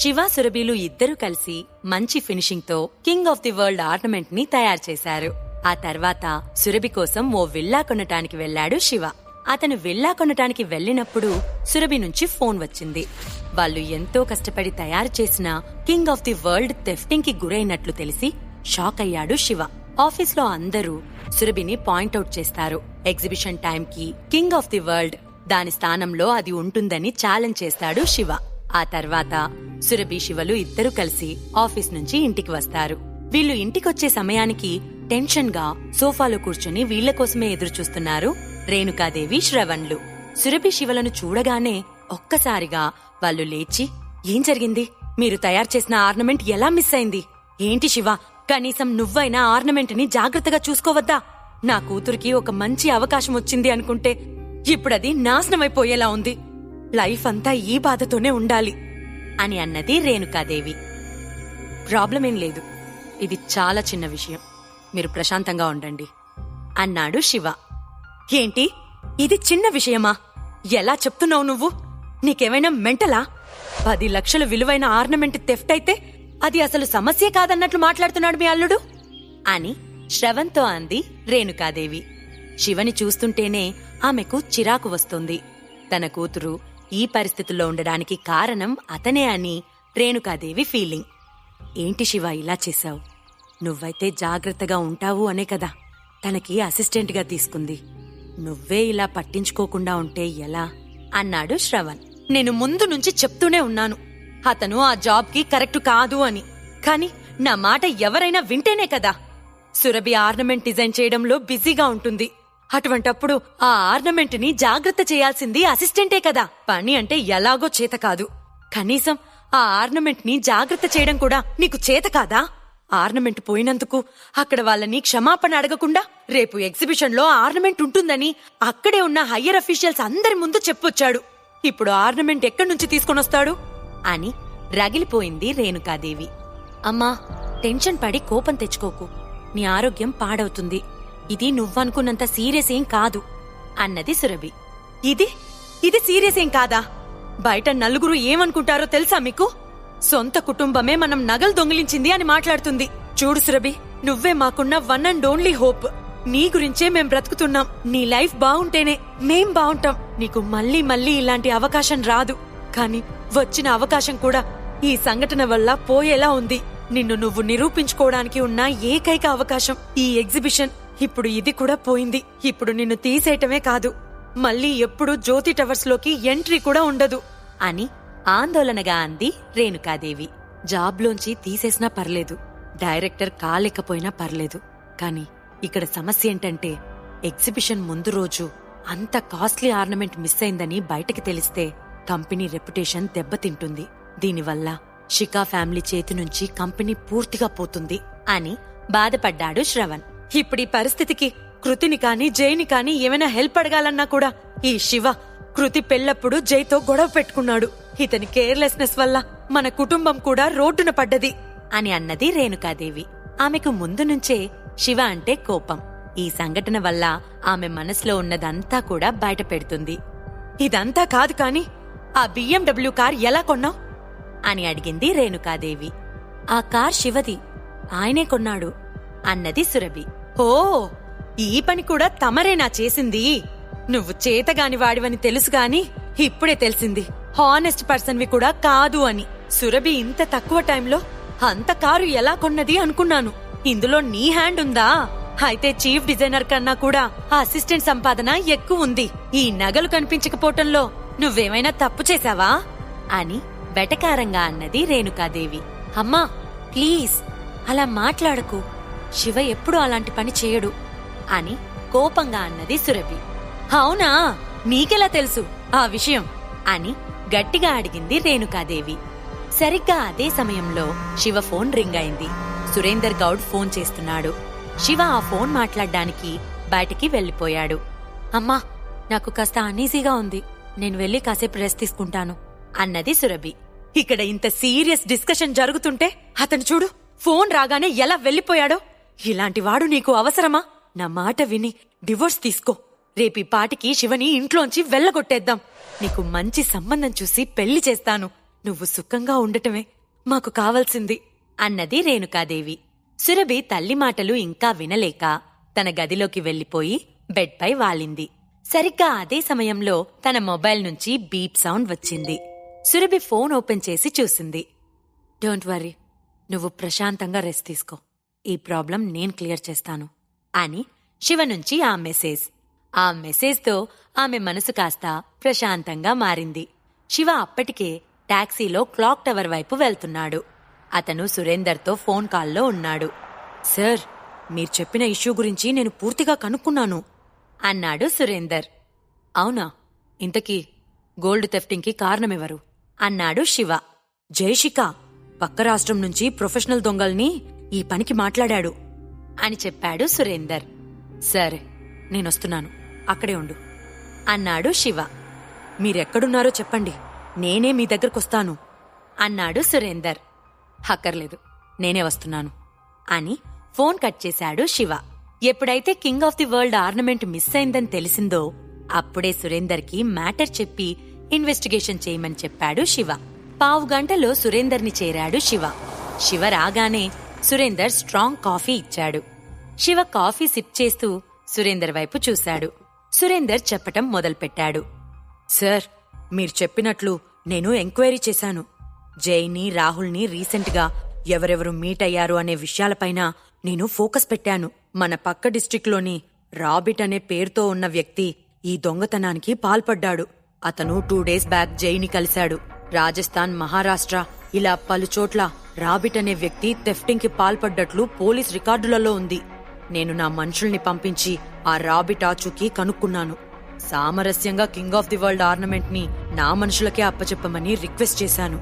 శివ సురభిలు ఇద్దరూ కలిసి మంచి ఫినిషింగ్తో కింగ్ ఆఫ్ ది వరల్డ్ ఆర్నమెంట్ని తయారు చేశారు. ఆ తర్వాత సురభి కోసం ఓ విల్లా కొనటానికి వెళ్ళాడు శివ. అతను విల్లా కొనటానికి వెళ్ళినప్పుడు సురభి నుంచి ఫోన్ వచ్చింది. వాళ్ళు ఎంతో కష్టపడి తయారు చేసిన కింగ్ ఆఫ్ ది వరల్డ్ థెఫ్టింగ్కి గురైనట్లు తెలిసి షాక్ అయ్యాడు శివ. ఆఫీస్లో అందరూ సురభిని పాయింట్అవుట్ చేస్తారు. ఎగ్జిబిషన్ టైంకి కింగ్ ఆఫ్ ది వరల్డ్ దాని స్థానంలో అది ఉంటుందని ఛాలెంజ్ చేస్తాడు శివ. ఆ తర్వాత సురభి శివలు ఇద్దరు కలిసి ఆఫీస్ నుంచి ఇంటికి వస్తారు. వీళ్ళు ఇంటికొచ్చే సమయానికి టెన్షన్గా సోఫాలో కూర్చుని వీళ్ళ కోసమే ఎదురు చూస్తున్నారు రేణుకాదేవి శ్రవణ్లు. సురభి శివలను చూడగానే ఒక్కసారిగా వాళ్ళు లేచి ఏం జరిగింది? మీరు తయారు చేసిన ఆర్నమెంట్ ఎలా మిస్ అయింది? ఏంటి శివ కనీసం నువ్వైనా ఆర్నమెంట్ని జాగ్రత్తగా చూసుకోవద్దా? నా కూతురికి ఒక మంచి అవకాశం వచ్చింది అనుకుంటే ఇప్పుడది నాశనమైపోయేలా ఉంది. లైఫ్ అంతా ఈ బాధతోనే ఉండాలి. అని అన్నది రేణుకాదేవి. ప్రాబ్లం ఏం లేదు. ఇది చాలా చిన్న విషయం. మీరు ప్రశాంతంగా ఉండండి. అన్నాడు శివ. ఏంటి? ఇది చిన్న విషయమా? ఎలా చెప్తున్నావు నువ్వు? నీకేమైనా మెంటలా? పది లక్షల విలువైన ఆర్నమెంట్ తెఫ్ట్ అయితే అది అసలు సమస్యే కాదన్నట్లు మాట్లాడుతున్నాడు మీ అల్లుడు? అని శ్రవంతో అంది రేణుకాదేవి. శివని చూస్తుంటేనే ఆమెకు చిరాకు వస్తుంది. తన కూతురు ఈ పరిస్థితుల్లో ఉండడానికి కారణం అతనే అని రేణుకాదేవి ఫీలింగ్. ఏంటి శివ ఇలా చేశావు? నువ్వైతే జాగ్రత్తగా ఉంటావు అనే కదా. తనకి అసిస్టెంట్గా తీసుకుంది. నువ్వే ఇలా పట్టించుకోకుండా ఉంటే ఎలా? అన్నాడు శ్రవణ్. నేను ముందు నుంచి చెప్తూనే ఉన్నాను. అతను ఆ జాబ్కి కరెక్ట్ కాదు అని. కాని నా మాట ఎవరైనా వింటేనే కదా. సురభి ఆర్నమెంట్ డిజైన్ చేయడంలో బిజీగా ఉంటుంది. అటువంటప్పుడు ఆ ఆర్నమెంట్ని జాగ్రత్త చేయాల్సింది అసిస్టెంటే కదా. పని అంటే ఎలాగో చేత కాదు. కనీసం ఆ ఆర్నమెంట్ని జాగ్రత్త చేయడం కూడా నీకు చేత కాదా? ఆర్నమెంట్ పోయినందుకు అక్కడ వాళ్ళని క్షమాపణ అడగకుండా రేపు ఎగ్జిబిషన్లో ఆర్నమెంట్ ఉంటుందని అక్కడే ఉన్న హయ్యర్ అఫీషియల్స్ అందరి ముందు చెప్పొచ్చాడు. ఇప్పుడు ఆర్నమెంట్ ఎక్కడి నుంచి తీసుకొనొస్తాడు? అని రగిలిపోయింది రేణుకాదేవి. అమ్మా టెన్షన్ పడి కోపం తెచ్చుకోకు. నీ ఆరోగ్యం పాడవుతుంది. ఇది నువ్వనుకున్నంత సీరియస్ ఏం కాదు అన్నది సురభి. ఇది? ఇది సీరియస్ ఏం కాదా? బయట నలుగురు ఏమనుకుంటారో తెలుసా మీకు? సొంత కుటుంబమే మనం నగలు దొంగిలించింది అని మాట్లాడుతుంది. చూడు సురభి నువ్వే మాకున్న వన్ అండ్ ఓన్లీ హోప్ నీ గురించే మేం బ్రతుకుతున్నాం. నీ లైఫ్ బాగుంటేనే మేం బాగుంటాం. నీకు మళ్ళీ మళ్ళీ ఇలాంటి అవకాశం రాదు. కాని వచ్చిన అవకాశం కూడా ఈ సంఘటన వల్ల పోయేలా ఉంది. నిన్ను నువ్వు నిరూపించుకోవడానికి ఉన్న ఏకైక అవకాశం ఈ ఎగ్జిబిషన్. ఇప్పుడు ఇది కూడా పోయింది. ఇప్పుడు నిన్ను తీసేయటమే కాదు. మళ్ళీ ఎప్పుడు జ్యోతి టవర్స్లోకి ఎంట్రీ కూడా ఉండదు. అని ఆందోళనగా అంది రేణుకాదేవి. జాబ్లోంచి తీసేసినా పర్లేదు. డైరెక్టర్ కాలేకపోయినా పర్లేదు. కాని ఇక్కడ సమస్య ఏంటంటే ఎగ్జిబిషన్ ముందు రోజు అంత కాస్ట్లీ ఆర్నమెంట్ మిస్ అయిందని బయటకి తెలిస్తే కంపెనీ రెప్యుటేషన్ దెబ్బతింటుంది. దీనివల్ల షికా ఫ్యామిలీ చేతి నుంచి కంపెనీ పూర్తిగా పోతుంది అని బాధపడ్డాడు శ్రవణ్. ఇప్పుడు ఈ పరిస్థితికి కృతిని కాని జైని కాని ఏమైనా హెల్ప్ అడగాలన్నా కూడా ఈ శివ కృతి పెళ్ళప్పుడు జైతో గొడవ పెట్టుకున్నాడు. ఇతని కేర్లెస్నెస్ వల్ల మన కుటుంబం కూడా రోడ్డున పడ్డది. అని అన్నది రేణుకాదేవి. ఆమెకు ముందు నుంచే శివ అంటే కోపం. ఈ సంఘటన వల్ల ఆమె మనసులో ఉన్నదంతా కూడా బయట పెడుతుంది. ఇదంతా కాదు కాని ఆ బిఎండబ్ల్యూ కార్ ఎలా కొన్నావు? అని అడిగింది రేణుకాదేవి. ఆ కార్ శివది. ఆయనే కొన్నాడు అన్నది సురభి. ఓ ఈ పని కూడా తమరేనా చేసింది? నువ్వు చేతగాని వాడివని తెలుసు గాని ఇప్పుడే తెలిసింది. హానెస్ట్ పర్సన్వి కూడా కాదు అని. సురభి ఇంత తక్కువ టైంలో అంత కారు ఎలా కొన్నది అనుకున్నాను. ఇందులో నీ హ్యాండ్ ఉందా? అయితే చీఫ్ డిజైనర్ కన్నా కూడా అసిస్టెంట్ సంపాదన ఎక్కువ ఉంది. ఈ నగలు కనిపించకపోవటంలో నువ్వేమైనా తప్పు చేశావా? అని వెటకారంగా అన్నది రేణుకాదేవి. అమ్మా ప్లీజ్ అలా మాట్లాడకు. శివ ఎప్పుడూ అలాంటి పని చేయడు అని కోపంగా అన్నది సురభి. అవునా? నీకెలా తెలుసు ఆ విషయం? అని గట్టిగా అడిగింది రేణుకాదేవి. సరిగ్గా అదే సమయంలో శివ ఫోన్ రింగ్ అయింది. సురేందర్ గౌడ్ ఫోన్ చేస్తున్నాడు. శివ ఆ ఫోన్ మాట్లాడ్డానికి బయటికి వెళ్ళిపోయాడు అమ్మా నాకు కాస్త అనీజీగా ఉంది. నేను వెళ్ళి కాసేపు రెస్ట్ తీసుకుంటాను అన్నది సురభి. ఇక్కడ ఇంత సీరియస్ డిస్కషన్ జరుగుతుంటే అతను చూడు ఫోన్ రాగానే ఎలా వెళ్ళిపోయాడో ఇలాంటి వాడు నీకు అవసరమా? నా మాట విని డివోర్స్ తీసుకో. రేపీ పాటికి శివని ఇంట్లోంచి వెళ్ళగొట్టేద్దాం. నీకు మంచి సంబంధం చూసి పెళ్ళి చేస్తాను. నువ్వు సుఖంగా ఉండటమే మాకు కావాల్సింది. అన్నది రేణుకాదేవి. సురభి తల్లి మాటలు ఇంకా వినలేక తన గదిలోకి వెళ్ళిపోయి బెడ్పై వాలింది. సరిగ్గా అదే సమయంలో తన మొబైల్ నుంచి బీప్ సౌండ్ వచ్చింది. సురభి ఫోన్ ఓపెన్ చేసి చూసింది. Don't worry. నువ్వు ప్రశాంతంగా రెస్ట్ తీసుకో. ఈ ప్రాబ్లం నేను క్లియర్ చేస్తాను. అని శివ నుంచి ఆ మెసేజ్. ఆ మెసేజ్తో ఆమె మనసు కాస్త ప్రశాంతంగా మారింది. శివ అప్పటికే టాక్సీలో క్లాక్ టవర్ వైపు వెళ్తున్నాడు. అతను సురేందర్తో ఫోన్ కాల్లో ఉన్నాడు. సార్ మీరు చెప్పిన ఇష్యూ గురించి నేను పూర్తిగా కనుక్కున్నాను అన్నాడు సురేందర్. అవునా? ఇంతకీ గోల్డ్ తెఫ్టింగ్కి కారణమెవరు? అన్నాడు శివ. జయశిక పక్క రాష్ట్రం నుంచి ప్రొఫెషనల్ దొంగల్ని ఈ పనికి మాట్లాడాడు అని చెప్పాడు సురేందర్. సరే నేనొస్తున్నాను. అక్కడే ఉండు అన్నాడు శివ. మీరెక్కడున్నారో చెప్పండి. నేనే మీ దగ్గరకొస్తాను అన్నాడు సురేందర్. హక్కర్లేదు నేనే వస్తున్నాను అని ఫోన్ కట్ చేశాడు శివ. ఎప్పుడైతే king of the world ornament miss అయిందని తెలిసిందో అప్పుడే సురేందర్కి మ్యాటర్ చెప్పి ఇన్వెస్టిగేషన్ చేయమని చెప్పాడు శివ. పావు గంటలో సురేందర్ని చేరాడు శివ. శివ రాగానే సురేందర్ స్ట్రాంగ్ కాఫీ ఇచ్చాడు. శివ కాఫీ సిప్ చేస్తూ సురేందర్ వైపు చూశాడు. సురేందర్ చెప్పటం మొదలుపెట్టాడు. సార్ మీరు చెప్పినట్లు నేను ఎంక్వైరీ చేశాను. జైని రాహుల్ని రీసెంట్గా ఎవరెవరు మీట్ అయ్యారు అనే విషయాలపైన నేను ఫోకస్ పెట్టాను. మన పక్క డిస్టిక్లోని రాబిట్ అనే పేరుతో ఉన్న వ్యక్తి ఈ దొంగతనానికి పాల్పడ్డాడు. అతను టూ డేస్ బ్యాక్ జైని కలిశాడు. రాజస్థాన్ మహారాష్ట్ర ఇలా పలుచోట్ల రాబిట్ అనే వ్యక్తి థెఫ్టింగ్కి పాల్పడ్డట్లు పోలీస్ రికార్డులలో ఉంది. నేను నా మనుషుల్ని పంపించి ఆ రాబిట్ ఆచూకీ కనుక్కున్నాను. సామరస్యంగా కింగ్ ఆఫ్ ది వరల్డ్ ఆర్నమెంట్ని నా మనుషులకే అప్పచెప్పమని రిక్వెస్ట్ చేశాను.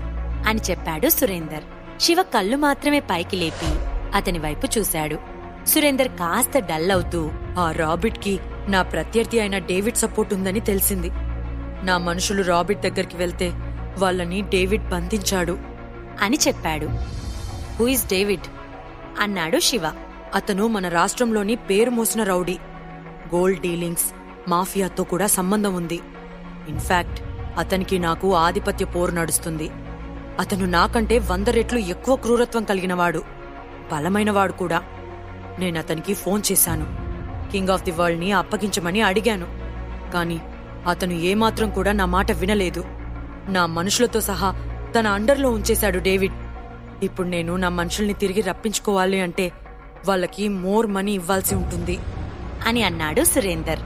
అని చెప్పాడు సురేందర్. శివ కళ్ళు మాత్రమే పైకి లేపి అతని వైపు చూశాడు. సురేందర్ కాస్త డల్ అవుతూ ఆ రాబిట్కి నా ప్రత్యర్థి అయిన డేవిడ్ సపోర్ట్ ఉందని తెలిసింది. నా మనుషులు రాబిట్ దగ్గరికి వెళ్తే వాళ్ళని డేవిడ్ బంధించాడు. అని చెప్పాడు. Who is David? అన్నాడు శివ. అతను మన రాష్ట్రంలోని పేరు మోసిన రౌడీ. గోల్డ్ డీలింగ్స్ మాఫియాతో కూడా సంబంధం ఉంది. ఇన్ఫాక్ట్ అతనికి నాకు ఆధిపత్య పోరు నడుస్తుంది. అతను నాకంటే వంద రెట్లు ఎక్కువ క్రూరత్వం కలిగినవాడు. బలమైనవాడు కూడా. నేను అతనికి ఫోన్ చేశాను. కింగ్ ఆఫ్ ది వరల్డ్ని అప్పగించమని అడిగాను. కాని అతను ఏమాత్రం కూడా నా మాట వినలేదు. నా మనుషులతో సహా తన అండర్లో ఉంచేశాడు డేవిడ్. ఇప్పుడు నేను నా మనుషుల్ని తిరిగి రప్పించుకోవాలి అంటే వాళ్ళకి మోర్ మనీ ఇవ్వాల్సి ఉంటుంది. అని అన్నాడు సురేందర్.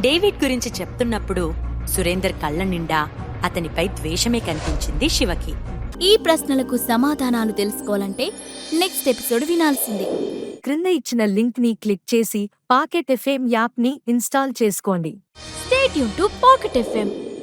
డేవిడ్ గురించి చెప్తున్నప్పుడు సురేందర్ కళ్ళ నిండా అతనిపై ద్వేషమే కనిపించింది శివకి. ఈ ప్రశ్నలకు సమాధానాలు తెలుసుకోవాలంటే నెక్స్ట్ ఎపిసోడ్ వినాల్సిందే. క్రింద ఇచ్చిన లింక్ని క్లిక్ చేసి పాకెట్ ఎఫ్ఎం యాప్ని ఇన్స్టాల్ చేసుకోండి. State to Pocket FM.